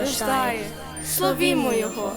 зарождає, словімо Його.